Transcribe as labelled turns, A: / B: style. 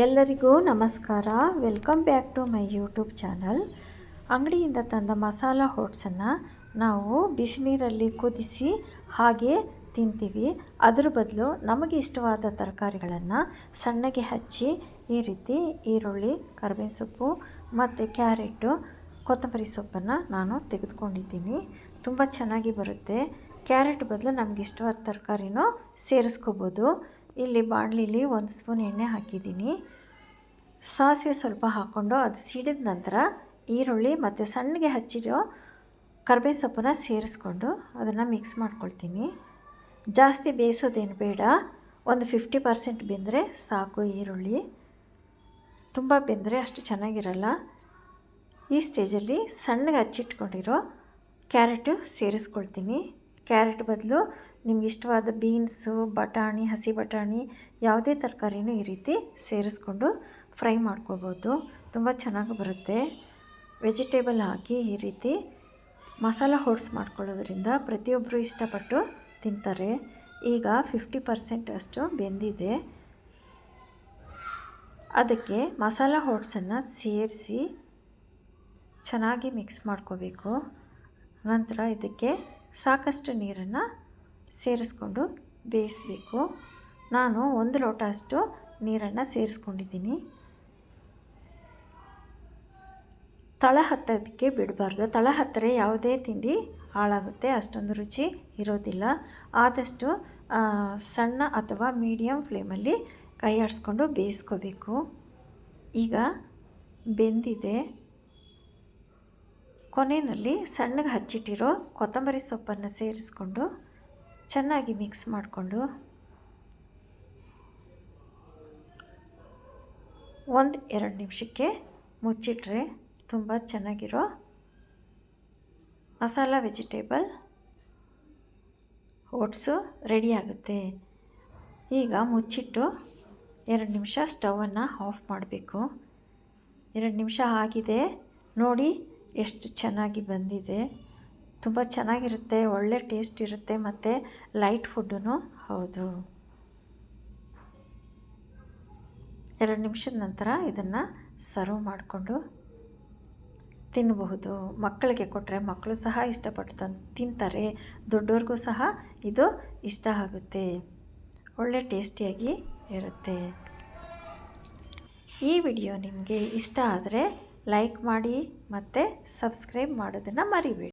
A: ಎಲ್ಲರಿಗೂ ನಮಸ್ಕಾರ. Welcome back to my YouTube channel ಅಂಗಡಿಯಿಂದ ತಂದ ಮಸಾಲ ಹೋಟ್ಸನ್ನು ನಾವು ಬಿಸಿನೀರಲ್ಲಿ ಕುದಿಸಿ ಹಾಗೆ ತಿಂತೀವಿ. ಅದ್ರ ಬದಲು ನಮಗೆ ಇಷ್ಟವಾದ ತರಕಾರಿಗಳನ್ನು ಸಣ್ಣಗೆ ಹಚ್ಚಿ ಈ ರೀತಿ ಈರುಳ್ಳಿ ಕರಿಬೇವು ಸೊಪ್ಪು ಮತ್ತು ಕ್ಯಾರೆಟು, ಕೊತ್ತಂಬರಿ ಸೊಪ್ಪನ್ನು ನಾನು ತೆಗೆದುಕೊಂಡಿದ್ದೀನಿ. ತುಂಬ ಚೆನ್ನಾಗಿ ಬರುತ್ತೆ. ಕ್ಯಾರೆಟ್ ಬದಲು ನಮಗಿಷ್ಟವಾದ ತರಕಾರಿನೂ ಸೇರಿಸ್ಕೋಬೋದು. ಇಲ್ಲಿ ಬಾಣಲಿಲಿ ಒಂದು ಸ್ಪೂನ್ ಎಣ್ಣೆ ಹಾಕಿದ್ದೀನಿ. ಸಾಸಿವೆ ಸ್ವಲ್ಪ ಹಾಕ್ಕೊಂಡು ಅದು ಸಿಡಿದ ನಂತರ ಈರುಳ್ಳಿ ಮತ್ತು ಸಣ್ಣಗೆ ಹಚ್ಚಿರೋ ಕರ್ಬೇವು ಸೊಪ್ಪನ್ನ ಸೇರಿಸ್ಕೊಂಡು ಅದನ್ನು ಮಿಕ್ಸ್ ಮಾಡ್ಕೊಳ್ತೀನಿ. ಜಾಸ್ತಿ ಬೇಯಿಸೋದೇನು ಬೇಡ. ಒಂದು ಫಿಫ್ಟಿ ಪರ್ಸೆಂಟ್ ಬೆಂದರೆ ಸಾಕು ಈರುಳ್ಳಿ. ತುಂಬ ಬೆಂದರೆ ಅಷ್ಟು ಚೆನ್ನಾಗಿರಲ್ಲ. ಈ ಸ್ಟೇಜಲ್ಲಿ ಸಣ್ಣಗೆ ಹಚ್ಚಿಟ್ಕೊಂಡಿರೋ ಕ್ಯಾರೆಟು ಸೇರಿಸ್ಕೊಳ್ತೀನಿ. ಕ್ಯಾರೆಟ್ ಬದಲು ನಿಮ್ಗೆ ಇಷ್ಟವಾದ ಬೀನ್ಸು, ಬಟಾಣಿ, ಹಸಿ ಬಟಾಣಿ ಯಾವುದೇ ತರಕಾರಿನೂ ಈ ರೀತಿ ಸೇರಿಸ್ಕೊಂಡು ಫ್ರೈ ಮಾಡ್ಕೋಬೋದು. ತುಂಬ ಚೆನ್ನಾಗಿ ಬರುತ್ತೆ. ವೆಜಿಟೇಬಲ್ ಹಾಕಿ ಈ ರೀತಿ ಮಸಾಲ ಹೊಡ್ಸ್ ಮಾಡ್ಕೊಳ್ಳೋದ್ರಿಂದ ಪ್ರತಿಯೊಬ್ಬರು ಇಷ್ಟಪಟ್ಟು ತಿಂತಾರೆ. ಈಗ ಫಿಫ್ಟಿ ಪರ್ಸೆಂಟ್ ಅಷ್ಟು ಬೆಂದಿದೆ. ಅದಕ್ಕೆ ಮಸಾಲ ಹೊಡ್ಸನ್ನು ಸೇರಿಸಿ ಚೆನ್ನಾಗಿ ಮಿಕ್ಸ್ ಮಾಡ್ಕೋಬೇಕು. ನಂತರ ಇದಕ್ಕೆ ಸಾಕಷ್ಟು ನೀರನ್ನು ಸೇರಿಸ್ಕೊಂಡು ಬೇಯಿಸಬೇಕು. ನಾನು ಒಂದು ಲೋಟ ಅಷ್ಟು ನೀರನ್ನು ಸೇರಿಸ್ಕೊಂಡಿದ್ದೀನಿ. ತಳ ಹತ್ತೋದಕ್ಕೆ ಬಿಡಬಾರ್ದು. ತಳ ಹತ್ತರೆ ಯಾವುದೇ ತಿಂಡಿ ಹಾಳಾಗುತ್ತೆ. ಅಷ್ಟೊಂದು ರುಚಿ ಇರೋದಿಲ್ಲ. ಆದಷ್ಟು ಸಣ್ಣ ಅಥವಾ ಮೀಡಿಯಮ್ ಫ್ಲೇಮಲ್ಲಿ ಕೈ ಆಡಿಸ್ಕೊಂಡು ಬೇಯಿಸ್ಕೋಬೇಕು. ಈಗ ಬೆಂದಿದೆ. ಕೊನೆಯಲ್ಲಿ ಸಣ್ಣಗೆ ಹಚ್ಚಿಟ್ಟಿರೋ ಕೊತ್ತಂಬರಿ ಸೊಪ್ಪನ್ನು ಸೇರಿಸ್ಕೊಂಡು ಚೆನ್ನಾಗಿ ಮಿಕ್ಸ್ ಮಾಡಿಕೊಂಡು ಒಂದು ಎರಡು ನಿಮಿಷಕ್ಕೆ ಮುಚ್ಚಿಟ್ರೆ ತುಂಬ ಚೆನ್ನಾಗಿರೋ ಮಸಾಲ ವೆಜಿಟೇಬಲ್ ಓಟ್ಸು ರೆಡಿಯಾಗುತ್ತೆ ಈಗ ಮುಚ್ಚಿಟ್ಟು ಎರಡು ನಿಮಿಷ ಸ್ಟವನ್ನು ಆಫ್ ಮಾಡಬೇಕು. ಎರಡು ನಿಮಿಷ ಆಗಿದೆ. ನೋಡಿ ಎಷ್ಟು ಚೆನ್ನಾಗಿ ಬಂದಿದೆ. ತುಂಬ ಚೆನ್ನಾಗಿರುತ್ತೆ, ಒಳ್ಳೆ ಟೇಸ್ಟ್ ಇರುತ್ತೆ ಮತ್ತು ಲೈಟ್ ಫುಡ್ಡೂ ಹೌದು. ಎರಡು ನಿಮಿಷದ ನಂತರ ಇದನ್ನು ಸರ್ವ್ ಮಾಡಿಕೊಂಡು ತಿನ್ನಬಹುದು ಮಕ್ಕಳಿಗೆ ಕೊಟ್ಟರೆ ಮಕ್ಕಳು ಸಹ ಇಷ್ಟಪಟ್ಟು ತಿಂತಾರೆ. ದೊಡ್ಡವ್ರಿಗೂ ಸಹ ಇದು ಇಷ್ಟ ಆಗುತ್ತೆ. ಒಳ್ಳೆ ಟೇಸ್ಟಿಯಾಗಿ ಇರುತ್ತೆ. ಈ ವಿಡಿಯೋ ನಿಮಗೆ ಇಷ್ಟ ಆದರೆ ಲೈಕ್ ಮಾಡಿ ಮತ್ತು ಸಬ್ಸ್ಕ್ರೈಬ್ ಮಾಡೋದನ್ನು ಮರಿಬೇಡಿ.